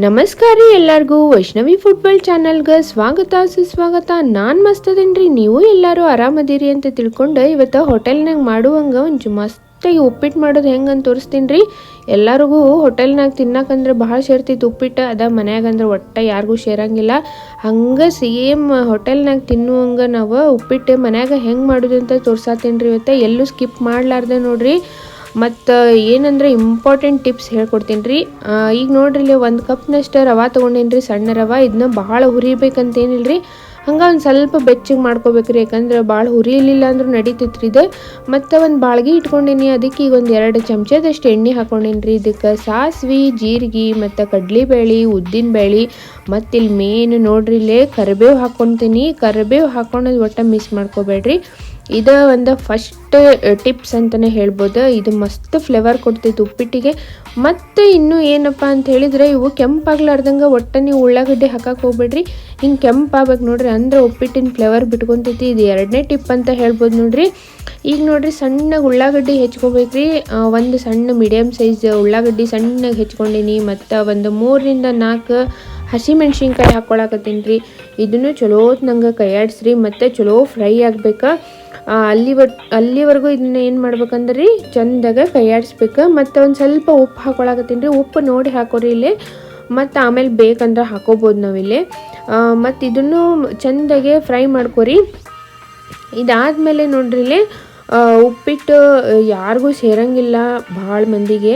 ನಮಸ್ಕಾರ ರೀ ಎಲ್ಲರಿಗೂ. ವೈಷ್ಣವಿ ಫುಟ್ಬಾಲ್ ಚಾನಲ್ಗೆ ಸ್ವಾಗತ, ಸುಸ್ವಾಗತ. ನಾನು ಮಸ್ತದೇನ್ರಿ, ನೀವು ಎಲ್ಲರೂ ಆರಾಮದಿರಿ ಅಂತ ತಿಳ್ಕೊಂಡು ಇವತ್ತು ಹೋಟೆಲ್ನಾಗ ಮಾಡುವಂಗೆ ಒಂದು ಮಸ್ತಾಗಿ ಉಪ್ಪಿಟ್ಟು ಮಾಡೋದು ಹೆಂಗಂತ ತೋರಿಸ್ತೀನಿ ರೀ ಎಲ್ಲರಿಗೂ ಹೋಟೆಲ್ನಾಗ ತಿನ್ನಕಂದ್ರೆ ಭಾಳ ಸೇರ್ತಿತ್ತು ಉಪ್ಪಿಟ್ಟು ಅದ ಮನ್ಯಾಗ ಅಂದ್ರೆ ಒಟ್ಟ ಯಾರಿಗೂ ಸೇರಂಗಿಲ್ಲ ಹಂಗೆ ಸೇಮ್ ಹೋಟೆಲ್ನಾಗ ತಿನ್ನುವಂಗೆ ನಾವು ಉಪ್ಪಿಟ್ಟು ಮನ್ಯಾಗ ಹೆಂಗೆ ಮಾಡೋದು ಅಂತ ತೋರ್ಸಾತೀನಿ ರೀ ಇವತ್ತು. ಎಲ್ಲೂ ಸ್ಕಿಪ್ ಮಾಡಲಾರ್ದೆ ನೋಡ್ರಿ. ಮತ್ತು ಏನಂದ್ರೆ ಇಂಪಾರ್ಟೆಂಟ್ ಟಿಪ್ಸ್ ಹೇಳ್ಕೊಡ್ತೀನಿ ರೀ ಈಗ ನೋಡ್ರಿ ಒಂದು ಕಪ್ನಷ್ಟು ರವೆ ತೊಗೊಂಡೇನಿ ರೀ ಸಣ್ಣ ರವೆ. ಇದನ್ನ ಭಾಳ ಹುರಿಬೇಕಂತೇನಿಲ್ಲ ರೀ ಹಂಗೆ ಒಂದು ಸ್ವಲ್ಪ ಬೆಚ್ಚಗೆ ಮಾಡ್ಕೋಬೇಕ್ರಿ, ಯಾಕಂದ್ರೆ ಭಾಳ ಹುರಿಲಿಲ್ಲ ಅಂದ್ರೂ ರೀ ಇದು. ಮತ್ತು ಒಂದು ಬಾಳ್ಗಿ ಇಟ್ಕೊಂಡೀನಿ, ಅದಕ್ಕೆ ಈಗ ಒಂದು ಎರಡು ಚಮಚದಷ್ಟು ಎಣ್ಣೆ ಹಾಕೊಂಡೇನಿ ರೀ ಇದಕ್ಕೆ ಸಾಸ್ವಿ, ಜೀರಿಗೆ, ಮತ್ತು ಕಡ್ಲಿಬೇಳೆ, ಉದ್ದಿನಬೇಳೆ, ಮತ್ತು ಇಲ್ಲಿ ಮೇನ್ ನೋಡ್ರಿ ಇಲ್ಲೇ ಕರಿಬೇವು ಹಾಕ್ಕೊತೀನಿ ಕರಿಬೇವು ಹಾಕ್ಕೊಳೋದು ಒಟ್ಟು ಮಿಸ್ ಮಾಡ್ಕೋಬೇಡ್ರಿ. ಇದು ಒಂದು ಫಸ್ಟ್ ಟಿಪ್ಸ್ ಅಂತಲೇ ಹೇಳ್ಬೋದು. ಇದು ಮಸ್ತ್ ಫ್ಲೇವರ್ ಕೊಡ್ತೈತೆ ಉಪ್ಪಿಟ್ಟಿಗೆ. ಮತ್ತು ಇನ್ನೂ ಏನಪ್ಪ ಅಂತ ಹೇಳಿದರೆ, ಇವು ಕೆಂಪಾಗ್ಲಾರ್ದಂಗೆ ಒಟ್ಟು ನೀವು ಉಳ್ಳಾಗಡ್ಡೆ ಹಾಕಕ್ಕೆ ಹೋಗ್ಬೇಡ್ರಿ. ಹಿಂಗೆ ಕೆಂಪಾಗಬೇಕು ನೋಡ್ರಿ, ಅಂದ್ರೆ ಉಪ್ಪಿಟ್ಟಿನ ಫ್ಲೇವರ್ ಬಿಟ್ಕೊತೈತಿ. ಇದು ಎರಡನೇ ಟಿಪ್ ಅಂತ ಹೇಳ್ಬೋದು ನೋಡ್ರಿ. ಈಗ ನೋಡ್ರಿ, ಸಣ್ಣಗೆ ಉಳ್ಳಾಗಡ್ಡಿ ಹೆಚ್ಕೋಬೇಕ್ರಿ. ಒಂದು ಸಣ್ಣ ಮೀಡಿಯಮ್ ಸೈಜ್ ಉಳ್ಳಾಗಡ್ಡಿ ಸಣ್ಣಗೆ ಹೆಚ್ಕೊಂಡಿನಿ. ಮತ್ತು ಒಂದು ಮೂರರಿಂದ ನಾಲ್ಕು ಹಸಿಮೆಣ್ಸಿನ್ಕಾಯಿ ಹಾಕ್ಕೊಳಕತ್ತೀನಿ ರೀ. ಇದನ್ನು ಚಲೋ ನಂಗೆ ಕೈಯಾಡಿಸ್ರಿ, ಮತ್ತು ಚಲೋ ಫ್ರೈ ಆಗ್ಬೇಕು. ಅಲ್ಲಿವರ್ ಅಲ್ಲಿವರೆಗೂ ಇದನ್ನ ಏನು ಮಾಡ್ಬೇಕಂದ್ರೆ ರೀ, ಚಂದಾಗ ಕೈಯಾಡಿಸ್ಬೇಕು. ಮತ್ತು ಒಂದು ಸ್ವಲ್ಪ ಉಪ್ಪು ಹಾಕ್ಕೊಳಕತ್ತೀನಿ ರೀ. ಉಪ್ಪು ನೋಡಿ ಹಾಕೋರಿ ಇಲ್ಲಿ. ಮತ್ತು ಆಮೇಲೆ ಬೇಕಂದ್ರೆ ಹಾಕೋಬೋದು ನಾವಿಲ್ಲಿ ಮತ್ತು ಇದನ್ನು ಚಂದಾಗೆ ಫ್ರೈ ಮಾಡ್ಕೊರಿ. ಇದಾದಮೇಲೆ ನೋಡ್ರಿ ಇಲ್ಲಿ ಉಪ್ಪಿಟ್ಟು ಯಾರಿಗೂ ಸೇರಂಗಿಲ್ಲ ಭಾಳ ಮಂದಿಗೆ.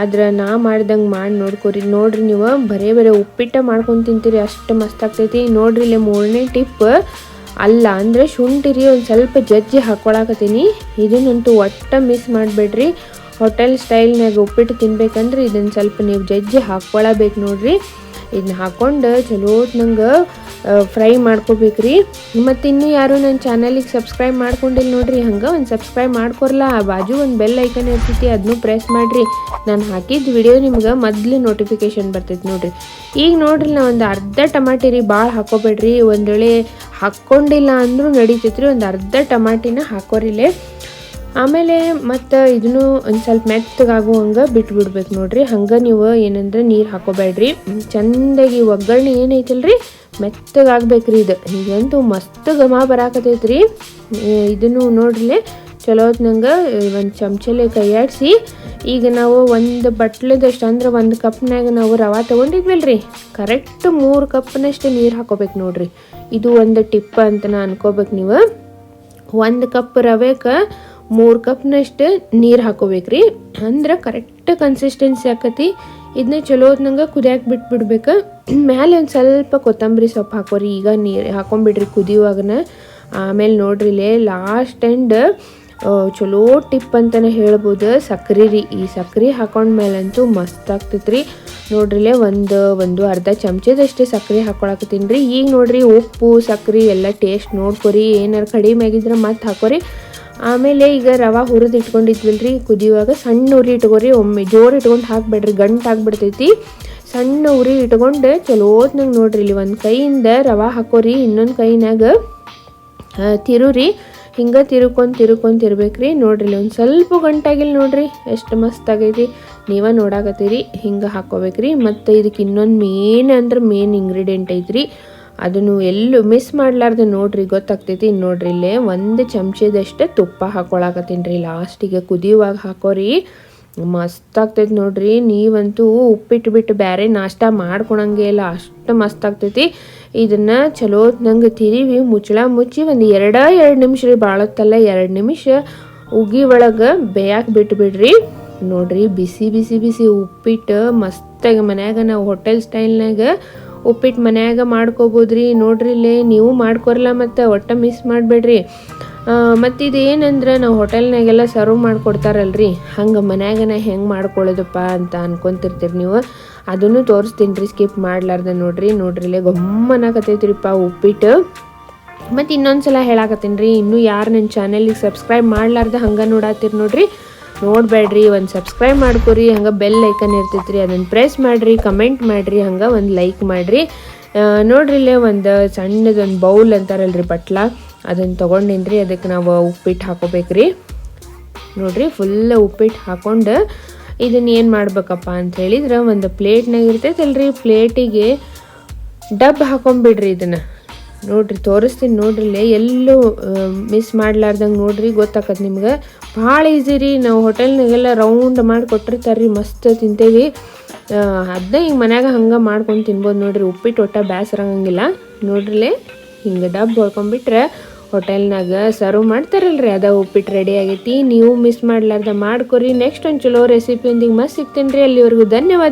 ಆದ್ರೆ ನಾ ಮಾಡ್ದಂಗೆ ಮಾಡಿ ನೋಡ್ಕೊರಿ. ನೋಡ್ರಿ ನೀವು ಬರೇ ಬರೇ ಉಪ್ಪಿಟ್ಟ ಮಾಡ್ಕೊಂಡು ತಿಂತೀರಿ, ಅಷ್ಟು ಮಸ್ತ್ ಆಗ್ತೈತಿ. ನೋಡ್ರಿ ಇಲ್ಲಿ ಮೂರನೇ ಟಿಪ್, ಅಲ್ಲ ಅಂದರೆ ಶುಂಠಿ ರೀ ಒಂದು ಸ್ವಲ್ಪ ಜಜ್ಜಿ ಹಾಕ್ಕೊಳಕತ್ತೀನಿ ಇದನ್ನಂತೂ ಒಟ್ಟ ಮಿಸ್ ಮಾಡಬೇಡ್ರಿ. ಹೋಟೆಲ್ ಸ್ಟೈಲ್ನಾಗ ಉಪ್ಪಿಟ್ಟು ತಿನ್ಬೇಕಂದ್ರೆ ಇದನ್ನು ಸ್ವಲ್ಪ ನೀವು ಜಜ್ಜಿ ಹಾಕ್ಕೊಳಬೇಕು ನೋಡ್ರಿ. ಇದನ್ನ ಹಾಕ್ಕೊಂಡು ಚಲೋ ನಂಗೆ ಫ್ರೈ ಮಾಡ್ಕೋಬೇಕ್ರಿ. ಮತ್ತು ಇನ್ನೂ ಯಾರು ನನ್ನ ಚಾನಲಿಗೆ ಸಬ್ಸ್ಕ್ರೈಬ್ ಮಾಡ್ಕೊಂಡಿಲ್ಲ ನೋಡ್ರಿ, ಹಂಗೆ ಒಂದು ಸಬ್ಸ್ಕ್ರೈಬ್ ಮಾಡ್ಕೊರ್ಲ ಆ ಬಾಜು ಒಂದು ಬೆಲ್ ಐಕನ್ ಇರ್ತೈತಿ ಅದನ್ನು ಪ್ರೆಸ್ ಮಾಡಿರಿ. ನಾನು ಹಾಕಿದ ವಿಡಿಯೋ ನಿಮ್ಗೆ ಮೊದಲು ನೋಟಿಫಿಕೇಶನ್ ಬರ್ತೈತಿ ನೋಡ್ರಿ. ಈಗ ನೋಡ್ರಿ ನಾ ಒಂದು ಅರ್ಧ ಟಮಾಟಿ ರೀ ಭಾಳ ಹಾಕೋಬೇಡ್ರಿ ವೇಳೆ ಹಾಕ್ಕೊಂಡಿಲ್ಲ ಅಂದರೂ ನಡೀತೈತ್ರಿ. ಒಂದು ಅರ್ಧ ಟಮಾಟಿನ ಹಾಕೋರಿಲೆ ಆಮೇಲೆ ಮತ್ತು ಇದನ್ನು ಒಂದು ಸ್ವಲ್ಪ ಮೆತ್ತಗಾಗುವಂಗೆ ಬಿಟ್ಬಿಡ್ಬೇಕು ನೋಡ್ರಿ. ಹಂಗೆ ನೀವು ಏನಂದ್ರೆ ನೀರು ಹಾಕೋಬೇಡ್ರಿ. ಚಂದಾಗಿ ಒಗ್ಗರಣೆ ಏನೈತಲ್ರಿ? ಮೆತ್ತಗಾಗ್ಬೇಕ್ರಿ ಇದು. ಈಗಂತೂ ಮಸ್ತ್ ಘಮ ರೀ ಇದನ್ನು ನೋಡ್ರಿ ಚಲೋ ನಂಗೆ. ಒಂದು ಚಮಚಲೆ ಕೈಯಾಡಿಸಿ. ಈಗ ನಾವು ಒಂದು ಬಟ್ಲದಷ್ಟು ಅಂದ್ರೆ ಒಂದು ಕಪ್ನಾಗ ನಾವು ರವೆ ತೊಗೊಂಡಿದ್ವಲ್ರಿ. ಕರೆಕ್ಟ್ ಮೂರು ಕಪ್ನಷ್ಟು ನೀರು ಹಾಕೋಬೇಕು ನೋಡ್ರಿ. ಇದು ಒಂದು ಟಿಪ್ ಅಂತ ನಾ ಅನ್ಕೋಬೇಕು ನೀವು. ಒಂದು ಕಪ್ ರವೆಗೆ ಮೂರು ಕಪ್ನಷ್ಟು ನೀರು ಹಾಕೋಬೇಕ್ರಿ. ಅಂದ್ರೆ ಕರೆಕ್ಟ್ ಕನ್ಸಿಸ್ಟೆನ್ಸಿ ಆಕತಿ. ಇದನ್ನ ಚಲೋ ಹೊತ್ನಂಗೆ ಕುದಿಯಾಕೆ ಬಿಟ್ಬಿಡ್ಬೇಕು. ಮ್ಯಾಲೆ ಒಂದು ಸ್ವಲ್ಪ ಕೊತ್ತಂಬರಿ ಸೊಪ್ಪು ಹಾಕೋರಿ. ಈಗ ನೀರು ಹಾಕೊಂಬಿಡ್ರಿ ಕುದಿಯುವಾಗನ. ಆಮೇಲೆ ನೋಡ್ರಿ ಇಲ್ಲೇ ಲಾಸ್ಟ್ ಆ್ಯಂಡ್ ಚಲೋ ಟಿಪ್ ಅಂತಲೇ ಹೇಳ್ಬೋದು. ಸಕ್ರೆ ರೀ. ಈ ಸಕ್ರೆ ಹಾಕೊಂಡ್ಮೇಲಂತೂ ಮಸ್ತ್ ಆಗ್ತೈತ್ರಿ. ನೋಡ್ರಿಲೇ ಒಂದು ಒಂದು ಅರ್ಧ ಚಮಚದಷ್ಟೇ ಸಕ್ಕರೆ ಹಾಕೊಳಕತ್ತೀನಿ ರೀ. ಈಗ ನೋಡ್ರಿ ಉಪ್ಪು, ಸಕ್ರೆ ಎಲ್ಲ ಟೇಸ್ಟ್ ನೋಡ್ಕೊರಿ. ಏನಾರು ಕಡಿಮೆ ಆಗಿದ್ರೆ ಮತ್ತೆ ಹಾಕೋರಿ. ಆಮೇಲೆ ಈಗ ರವೆ ಹುರಿದು ಇಟ್ಕೊಂಡಿದ್ವಿಲ್ರಿ, ಕುದಿಯುವಾಗ ಸಣ್ಣ ಉರಿ ಇಟ್ಕೊರಿ, ಒಮ್ಮೆ ಜೋರು ಇಟ್ಕೊಂಡು ಹಾಕ್ಬೇಡ್ರಿ, ಗಂಟು ಆಗ್ಬಿಡ್ತೈತಿ. ಸಣ್ಣ ಉರಿ ಇಟ್ಕೊಂಡು ಚಲೋತ್ನಾಗ ನಂಗೆ ನೋಡ್ರಿ ಇಲ್ಲಿ ಒಂದು ಕೈಯಿಂದ ರವೆ ಹಾಕೋರಿ, ಇನ್ನೊಂದು ಕೈನಾಗ ತಿರುರಿ. ಹಿಂಗೆ ತಿರುಕೊಂಡು ತಿರುಕೊಂಡು ತಿರ್ಬೇಕ್ರಿ. ನೋಡ್ರಿ ಇಲ್ಲಿ ಒಂದು ಸ್ವಲ್ಪ ಗಂಟಾಗಿಲ್ಲ ನೋಡ್ರಿ, ಎಷ್ಟು ಮಸ್ತ್ ಆಗೈತಿ. ನೀವ ನೋಡಾಕತ್ತೀರಿ, ಹಿಂಗೆ ಹಾಕೋಬೇಕ್ರಿ. ಮತ್ತು ಇದಕ್ಕೆ ಇನ್ನೊಂದು ಮೇನ್ ಅಂದ್ರೆ ಮೇನ್ ಇಂಗ್ರೀಡಿಯೆಂಟ್ ಐತ್ರಿ. ಅದನ್ನು ಎಲ್ಲೂ ಮಿಸ್ ಮಾಡಲಾರ್ದು ನೋಡ್ರಿ, ಗೊತ್ತಾಗ್ತೈತಿ. ನೋಡ್ರಿ, ಇಲ್ಲೇ ಒಂದು ಚಮಚದಷ್ಟು ತುಪ್ಪ ಹಾಕೊಳಕತ್ತೀನಿ ರೀ. ಲಾಸ್ಟಿಗೆ ಕುದಿಯುವಾಗ ಹಾಕೋರಿ. ಮಸ್ತ್ ಆಗ್ತೈತಿ ನೋಡ್ರಿ. ನೀವಂತೂ ಉಪ್ಪಿಟ್ಟು ಬಿಟ್ಟು ಬೇರೆ ನಾಷ್ಟ ಮಾಡ್ಕೊಳಂಗೆ ಇಲ್ಲ. ಅಷ್ಟು ಮಸ್ತ್ ಆಗ್ತೈತಿ. ಇದನ್ನ ಚಲೋ ನಂಗೆ ತಿರಿವಿ. ಮುಚ್ಚಳ ಮುಚ್ಚಿ ಒಂದು ಎರಡ, ಎರಡು ನಿಮಿಷ ರೀ. ಭಾಳತ್ತಲ್ಲ ಎರಡು ನಿಮಿಷ ಉಗಿ ಒಳಗೆ ಬೇಯಕ್ಕೆ ಬಿಟ್ಬಿಡ್ರಿ ನೋಡ್ರಿ, ಬಿಸಿ ಬಿಸಿ ಬಿಸಿ ಉಪ್ಪಿಟ್ಟು ಮಸ್ತಾಗಿ ಮನ್ಯಾಗ ನಾವು ಹೋಟೆಲ್ ಸ್ಟೈಲ್ನಾಗ ಉಪ್ಪಿಟ್ಟು ಮನ್ಯಾಗ ಮಾಡ್ಕೋಬೋದ್ರಿ. ನೋಡ್ರಿ ಇಲ್ಲೇ ನೀವು ಮಾಡ್ಕೊರಲ್ಲ ಮತ್ತು ಒಟ್ಟ ಮಿಸ್ ಮಾಡಬೇಡ್ರಿ. ಮತ್ತು ಇದು ಏನಂದ್ರೆ ನಾವು ಹೋಟೆಲ್ನಾಗೆಲ್ಲ ಸರ್ವ್ ಮಾಡಿಕೊಡ್ತಾರಲ್ರಿ. ಹಂಗೆ ಮನ್ಯಾಗನ ಹೆಂಗೆ ಮಾಡ್ಕೊಳ್ಳೋದಪ್ಪ ಅಂತ ಅನ್ಕೊಂತಿರ್ತೀರಿ ನೀವು. ಅದನ್ನು ತೋರಿಸ್ತೀನಿ ರೀ ಸ್ಕಿಪ್ ಮಾಡ್ಲಾರ್ದೆ ನೋಡ್ರಿ. ನೋಡ್ರಿ ಇಲ್ಲೇ ಗಮ್ಮನಾಕತೈತ್ರಿಪ್ಪ ಉಪ್ಪಿಟ್ಟು ಮತ್ತು ಇನ್ನೊಂದು ಸಲ ಹೇಳಾಕತ್ತೀನಿ ರೀ, ಇನ್ನೂ ಯಾರು ನನ್ನ ಚಾನಲಿಗೆ ಸಬ್ಸ್ಕ್ರೈಬ್ ಮಾಡ್ಲಾರ್ದೆ ಹಂಗೆ ನೋಡಾತ್ತೀರಿ ನೋಡ್ರಿ. ನೋಡಬೇಡ್ರಿ, ಒಂದು ಸಬ್ಸ್ಕ್ರೈಬ್ ಮಾಡ್ಕೊರಿ, ಹಂಗೆ ಬೆಲ್ ಐಕನ್ ಇರ್ತೈತ್ರಿ, ಅದನ್ನು ಪ್ರೆಸ್ ಮಾಡಿರಿ ಕಮೆಂಟ್ ಮಾಡಿರಿ, ಹಂಗೆ ಒಂದು ಲೈಕ್ ಮಾಡಿರಿ. ನೋಡ್ರಿ ಇಲ್ಲೇ ಒಂದು ಸಣ್ಣದೊಂದು ಬೌಲ್ ಅಂತಾರಲ್ರಿ ಬಟ್ಲ, ಅದನ್ನು ತೊಗೊಂಡಿನ್ರಿ ಅದಕ್ಕೆ ನಾವು ಉಪ್ಪಿಟ್ಟು ಹಾಕೋಬೇಕ್ರಿ. ನೋಡ್ರಿ ಫುಲ್ ಉಪ್ಪಿಟ್ಟು ಹಾಕೊಂಡು ಇದನ್ನು ಏನು ಮಾಡ್ಬೇಕಪ್ಪ ಅಂತ ಹೇಳಿದ್ರೆ, ಒಂದು ಪ್ಲೇಟ್ನಾಗ ಇರ್ತೈತಲ್ರಿ ಪ್ಲೇಟಿಗೆ ಡಬ್ ಹಾಕೊಂಬಿಡ್ರಿ ಇದನ್ನ. ನೋಡ್ರಿ, ತೋರಿಸ್ತೀನಿ ನೋಡ್ರಿ ಎಲ್ಲೂ ಮಿಸ್ ಮಾಡ್ಲಾರ್ದಂಗೆ ನೋಡ್ರಿ, ಗೊತ್ತಾಕತ್ ನಿಮ್ಗೆ. ಭಾಳ ಈಸಿ ರೀ, ನಾವು ಹೋಟೆಲ್ನಾಗೆಲ್ಲ ರೌಂಡ್ ಮಾಡಿ ಕೊಟ್ಟಿರ್ತಾರೆ ರೀ ಮಸ್ತ್ ತಿಂತೇವಿ. ಅದನ್ನ ಹಿಂಗೆ ಮನ್ಯಾಗ ಹಂಗೆ ಮಾಡ್ಕೊಂಡು ತಿನ್ಬೋದು ನೋಡ್ರಿ ಉಪ್ಪಿಟ್ಟು ಒಟ್ಟ ಬ್ಯಾಸರಂಗಿಲ್ಲ. ನೋಡ್ರಿಲೆ ಹಿಂಗೆ ಡಬ್ ಹೊಡ್ಕೊಂಬಿಟ್ರೆ ಹೋಟೆಲ್ನಾಗ ಸರ್ವ್ ಮಾಡ್ತಾರಲ್ರಿ, ಅದ ಉಪ್ಪಿಟ್ಟು ರೆಡಿ ಆಗೈತಿ. ನೀವು ಮಿಸ್ ಮಾಡ್ಲಾರ್ದ ಮಾಡ್ಕೊರಿ ನೆಕ್ಸ್ಟ್ ಒಂದು ಚಲೋ ರೆಸಿಪಿಯೊಂದಿಗೆ ಮಸ್ತ್ ಸಿಗ್ತೀನಿ ರೀ ಅಲ್ಲಿವರೆಗೂ ಧನ್ಯವಾದ.